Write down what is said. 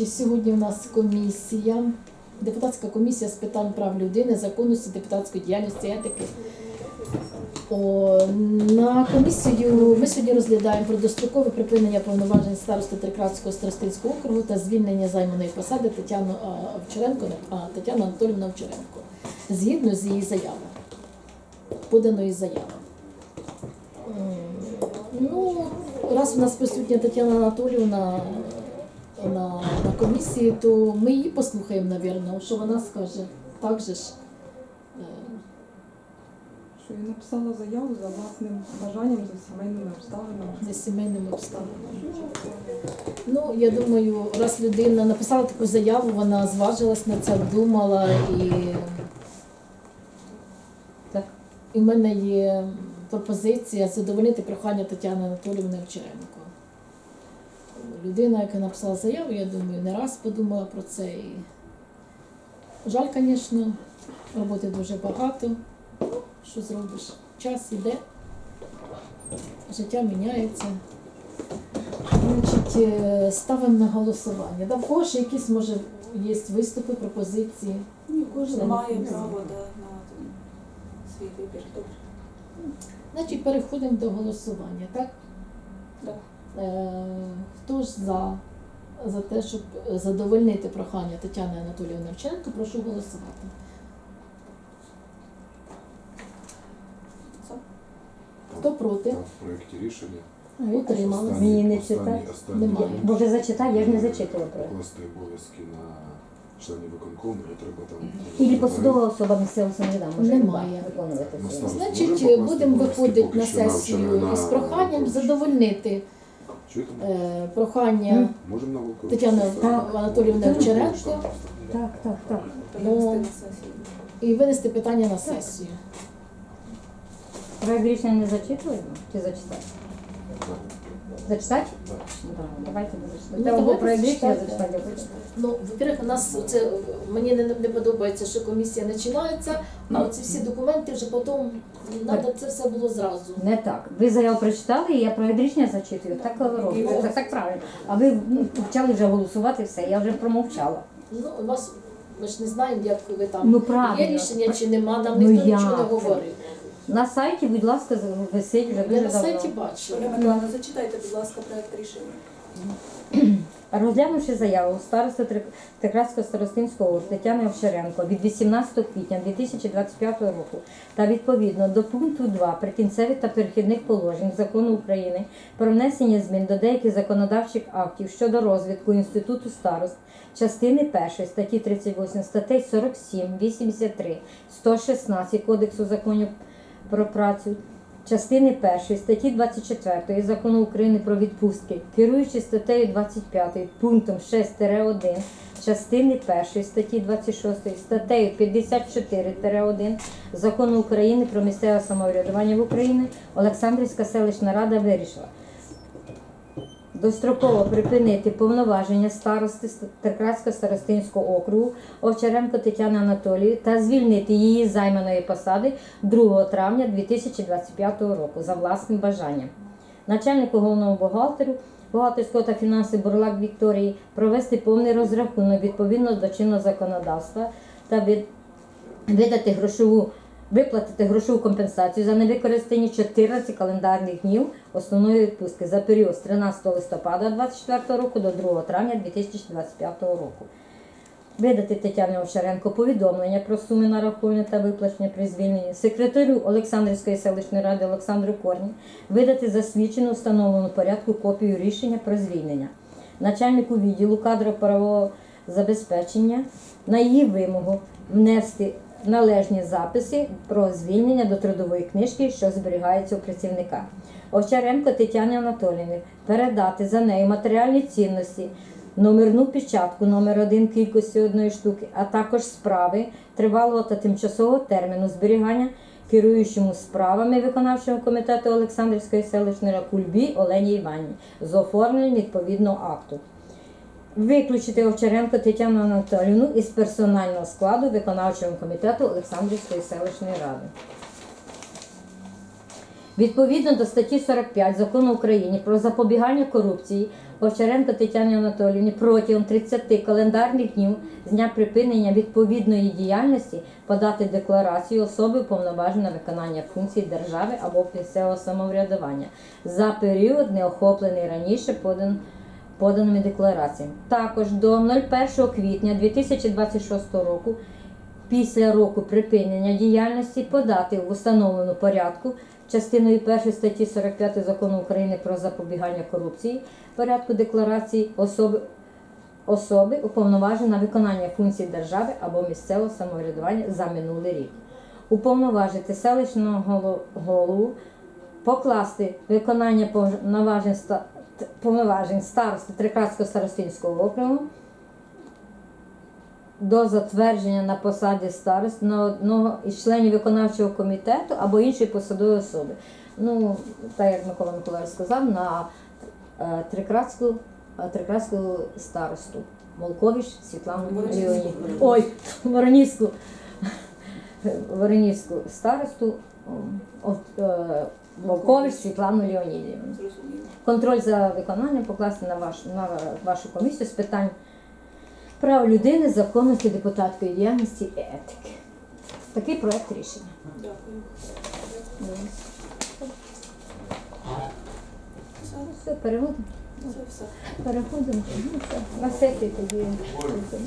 Значить, сьогодні у нас комісія, депутатська комісія з питань прав людини, законності, депутатської діяльності, етики. О, на комісію ми сьогодні розглядаємо про дострокове припинення повноважень старости Трикратського старостинського округу та звільнення займаної посади Тетяну Овчаренко, Тетяну Анатолівну Овчаренко згідно з її заявою, поданої заяви. Ну, раз у нас присутня Тетяна Анатоліївна на, на комісії, то ми її послухаємо, навірно, що вона скаже. Так же ж. Е, Що я написала заяву за власним бажанням, за сімейними обставинами. за сімейними обставинами. Ну, я думаю, раз людина написала таку заяву, вона зважилась на це, думала і. Так. І в мене є пропозиція задовольнити прохання Тетяни Анатоліївни Овчаренко. Людина, яка написала заяву, я думаю, не раз подумала про це. І... Жаль, звісно, роботи дуже багато. Що зробиш? Час іде, життя міняється. Значить, е, ставимо на голосування. Да, в кого якісь, може, є виступи, пропозиції? Ні, кожен Це має право да, на свій вибір. Добре. Значить, переходимо до голосування, так? Да. Е, хто ж за, за те, щоб задовольнити прохання Тетяни Анатоліївни Овчаренко, прошу голосувати. Хто проти? В проєкті рішення. Утрималися. Мені не читати? Немає. пункт. Може зачитай, я ж не зачитувала про. Покласти обов'язки на членів виконкому, і треба там... Ілі посадова особа місцевого самоврядування може Немає. виконувати Значить, будемо виходити на сесію із проханням задовольнити? Е, прохання. Можемо на Тетяни. Анатоліївни Так. Овчаренко Так, так, так. Ну, і винести питання на сесію. Проект рішення не зачитуємо? Чи зачитати? Ну, Давайте не зачитати. Ну, давайте проект рішення зачитайте. зачитати. Ну, во-первых, у нас це мені не, не подобається, що комісія починається, а оці всі документи вже потім треба це все було зразу. Не так. Ви заяву прочитали, і я проект рішення зачитую. Так ви робите. Так, так правильно. А ви ну, почали вже голосувати все, я вже промовчала. Ну, у вас ми ж не знаємо, як ви там Ну, є рішення чи нема, нам Ну, ніхто нічого не як? говорив. На сайті, будь ласка, висить вже Я на давно. сайті бачила. Ольга Миколаївна, зачитайте, будь ласка, проект рішення. Розглянувши заяву старости Трик- Трикратського старостинського округу Тетяни Овчаренко від 18 квітня 2025 року та відповідно до пункту 2 прикінцевих та перехідних положень закону України про внесення змін до деяких законодавчих актів щодо розвитку інституту старост частини 1 статті 38 статей 47, 83, 116 Кодексу законів про працю частини 1 статті 24 Закону України про відпустки, керуючи статтею 25 пунктом 6-1 частини 1 статті 26 статтею 54-1 Закону України про місцеве самоврядування в Україні Олександрівська селищна рада вирішила достроково припинити повноваження старости Теркратського старостинського округу Овчаренко Тетяни Анатолії та звільнити її займаної посади 2 травня 2025 року за власним бажанням. Начальнику головного бухгалтеру бухгалтерського та фінансів Бурлак Вікторії провести повний розрахунок відповідно до чинного законодавства та видати грошову, виплатити грошову компенсацію за невикористані 14 календарних днів основної відпустки за період з 13 листопада 2024 року до 2 травня 2025 року. Видати Тетяні Овчаренко повідомлення про суми нарахування та виплачення при звільненні, секретарю Олександрівської селищної ради Олександру Корні видати засвідчену встановлену порядку копію рішення про звільнення, начальнику відділу кадрово-правового забезпечення на її вимогу внести належні записи про звільнення до трудової книжки, що зберігається у працівника. Овчаренко Тетяні Анатоліївні передати за нею матеріальні цінності, номерну печатку номер 1 кількості одної штуки, а також справи тривалого та тимчасового терміну зберігання керуючому справами виконавчого комітету Олександрівської селищної Кульбі Олені Іванівні з оформленням відповідного акту. Виключити Овчаренко Тетяну Анатоліївну із персонального складу виконавчого комітету Олександрівської селищної ради. Відповідно до статті 45 закону України про запобігання корупції Овчаренко Тетяні Анатоліївні протягом 30 календарних днів з дня припинення відповідної діяльності подати декларацію особи уповноваженої на виконання функцій держави або місцевого самоврядування за період, не охоплений раніше подан, поданими деклараціями. Також до 01 квітня 2026 року після року припинення діяльності подати в установленому порядку частиною 1 статті 45 закону України про запобігання корупції порядку декларації особи особи уповноважені на виконання функцій держави або місцевого самоврядування за минулий рік. Уповноважити селищного голову покласти виконання повноважень, повноважень старости Трикратського старостинського округу до затвердження на посаді старост на одного із членів виконавчого комітету або іншої посадової особи. Ну, так як Микола Миколаївич сказав, на е, Трикратську, е, Трикратську старосту Волкович Світлану Воронівську. Ой, Воронівську. Воронівську старосту е, Волкович Світлану Леонідівну. Контроль за виконанням покласти на, ваш, на вашу комісію з питань прав людини, законності, депутатської діяльності і етики. Такий проект рішення. Дякую. Все, Все, переходимо. все. Переходимо. Ну, все. На сесії тоді.